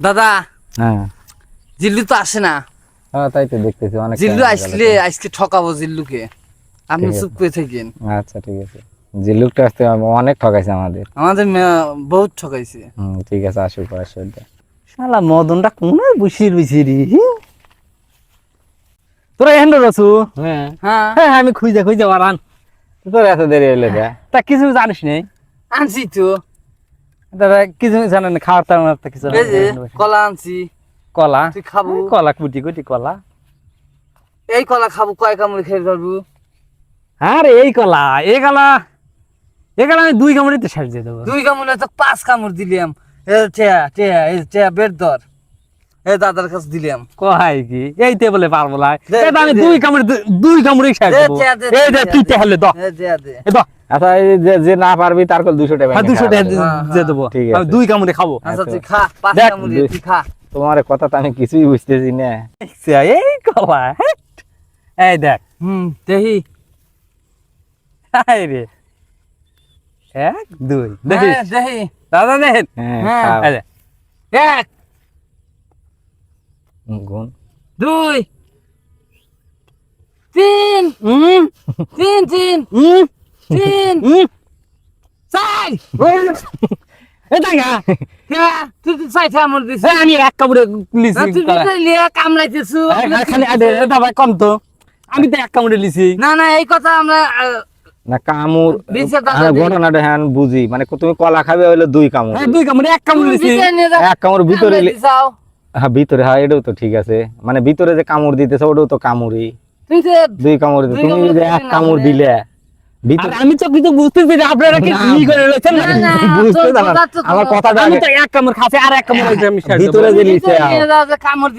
দাদা হ্যাঁ। জিল্লু তো আসে না। হ্যাঁ তাই তো দেখতেছি অনেক জিল্লু আসলে আজকে ঠকাবো জিল্লুকে। আপনি চুপ করে থাকেন। আচ্ছা ঠিক আছে। আসতে অনেক ঠকাইছে আমাদের। আমাদের বহুত ঠকাইছে। হুম ঠিক আছে আসুক আসুক শালা মদনটা কোন বুঝির বুঝিরি তোরা এহেন রসু হ্যাঁ। হ্যাঁ। হ্যাঁ আমি খুঁজে খুঁজে বারান তোর এত দেরি হইল কে? তা কিছু জানিস নেই আনছি তো। দাদা কিছু জানেন খাওয়ার তার তা কিছু কলা আনছি। কলা? তুই খাব। কলা কুটি কুটি কলা। এই কলা খাব কয় কামড়ে খেয়ে ধরবো? আরে এই কলা এই কলা। এই কলা আমি দুই কামড়িতে ছেড়ে দিয়ে দেবো। দুই কামড়ে তো পাঁচ কামড় দিলাম। এ টেয়া টেয়া এই টেয়া বের ধর। এ দাদার কাছে দিলাম। কহাই কি? এইতে বলে পারব না। আমি দুই। কামড়ে দুই কামড়ে ছেড়ে দে, দেবো। টেয়া দে, এই দে তুই তাহলে দ। এ দে আচ্ছা যে যে না পারবি তার কল টাকা হ্যাঁ টাকা হ্যাঁ, দিয়ে দেবো। আমি দুই কামড়ে খাব। আচ্ছা তুই খা পাঁচ কামড়ে তুই খা। তোমার কথা তো আমি কিছুই বুঝতেছি না। এই কলা এই দেখ। হুম এক দুই হ্যাঁ, দাদা হ্যাঁ হ্যাঁ, এক গুণ। দুই। তিন। তিন তিন। তিন। চার। হ্যাঁ, আমি এক কামড়ে কামড়াইতেছু। কম তো। আমি তো এক কামড়ে লিছি। না না এই কথা আমরা না কামুর হ্যাঁ। ঘটনাটা হ্যাঁ বুঝি। মানে তুমি কলা খাবে হইল দুই কামড়। দুই কামড়ে। এক কামড়ে এক কামড় ভিতরে। হ্যাঁ ভিতরে হ্যাঁ এটাও তো ঠিক আছে। মানে ভিতরে যে কামড় দিতেছে ওটাও তো কামড়ই। তুই দুই কামড় দিতে তুমি কামড় যে এক কামড় দিলে আর ভিতরে আমি তো কিছু বুঝতেছি না আপনারা কি না, করে রয়েছেন? না, না, বুঝতে আমার কথাটা আমি তো এক কামড় খাচ্ছি আর এক কামড় আমি ভিতরে যে নিচে কামড়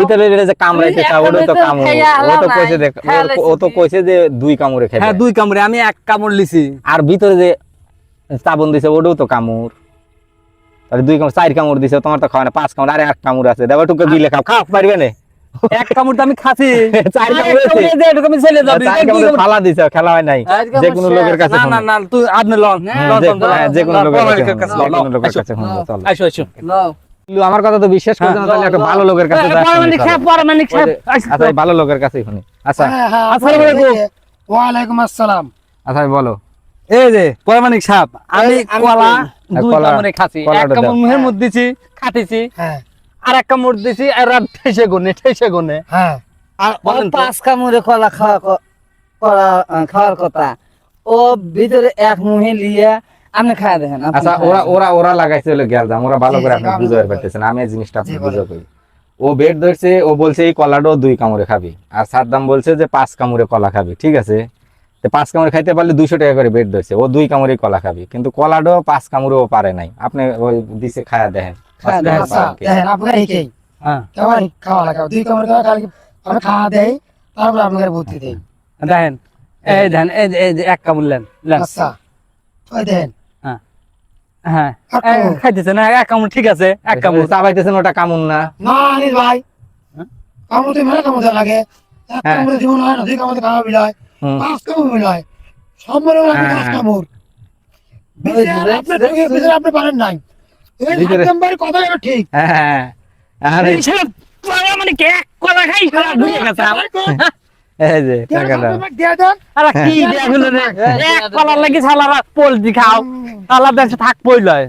ভিতরে যে কামড়াইতে ওটা তো কামড় ও তো কইছে যে নাই, ও তো কইছে যে দুই কামড়ে খাবে হ্যাঁ দুই কামড়ে আমি এক কামড় লিছি। আর ভিতরে যে চাবন দিছে ওটাও তো কামড়। তাহলে দুই কামড় চার কামড় দিছে তোমার তো খাওয়া না পাঁচ কামড় আরে এক কামড় আছে দেবা টুকু গিলে খাও খাও পারবে না? এক কামড় তো আমি খাচ্ছি। চার কামড় যাবি। ফালা দিছে খেলা হয় নাই। যে কোনো লোকের কাছে না না না তুই আপনি লন। যে হ্যাঁ, কোনো লোকের কাছে লন, লোকের চলো। আসো। লও। আমার কথা তো বিশ্বাস করছ না তাহলে একটা ভালো লোকের কাছে এই, যাও, সাহেব, পরমাণিক সাহেব, ওই যে- আসো। আচ্ছা ভালো লোকের কাছে শুনি। আচ্ছা। হ্যাঁ হ্যাঁ আসসালামু আলাইকুম। ওয়ালাইকুম আসসালাম। আচ্ছা বলো। এই যে পরমাণিক সাহেব আমি কলা দুই কামড়ে খাচ্ছি। এক কামড় মুখের মধ্যে দিছি খাটিছি হ্যাঁ। আর এক কামড় দিছি আর রাত ঠেসে গনে ঠেসে গনে। হ্যাঁ। আর ও পাঁচ কামড়ে কলা খাওয়া কলা খাওয়ার কথা। ও ভিতরে এক মুহে লিয়ে আপনি খাওয়া দেখেন আচ্ছা ওরা ওরা ওরা লাগাইছে হলো গ্যালজাম ওরা ভালো করে জি, আপনি আমি বুঝতে বুঝতে পারতেছেন আমি এই জিনিসটা আপনি বুঝে কই ও বেড ধরছে ও বলছে এই কলাটাও দুই কামড়ে খাবি। আর সাদ্দাম বলছে যে পাঁচ কামড়ে কলা খাবি। ঠিক আছে? পাঁচ কামড়ে খাইতে পারলে দুশো টাকা করে বেড ধরছে। ও দুই কামড়ে কলা খাবি। কিন্তু কলাটাও পাঁচ কামড়েও পারে নাই। আপনি ওই দিছে খায়া দেখেন। দেখেন, কামড়ে আচ্ছা হ্যাঁ। কেমন খাওয়া লাগা দুই কামড় খাওয়া খালি আমি খাওয়া দেই তারপর আপনাকে ভর্তি দেই। দেখেন এই দেখেন এই যে- এই যে এক কামড় লেন লেন। আচ্ছা হ্যাঁ এক কামড়। খাইতেছে না এক কামড় ঠিক আছে এক কামড়। চাবাইতেছেন ওটা কামড় না। না ভাই। কামড় কামড় লাগে। এক হ্যাঁ। কামড়ে জীবন হয় না দুই কামড়ে খাওয়া। পাঁচ কামড় হয় হ্যাঁ, পাঁচ হ্যাঁ। কামড় ওই ভিতরে যে- আপনি ঢুকে ভিতরে আপনি পারেন নাই। এই ভিতরে- কথা ঠিক। এই মানে কে এক কলা খাই সারা ঢুকে গেছে এই যে টাকাটা। দিয়ে দেন? আরে কি দেয়া হলো রে? এক কলার লাগি সালারা পোলট্রি খাও। দেশে থাক পইলয়।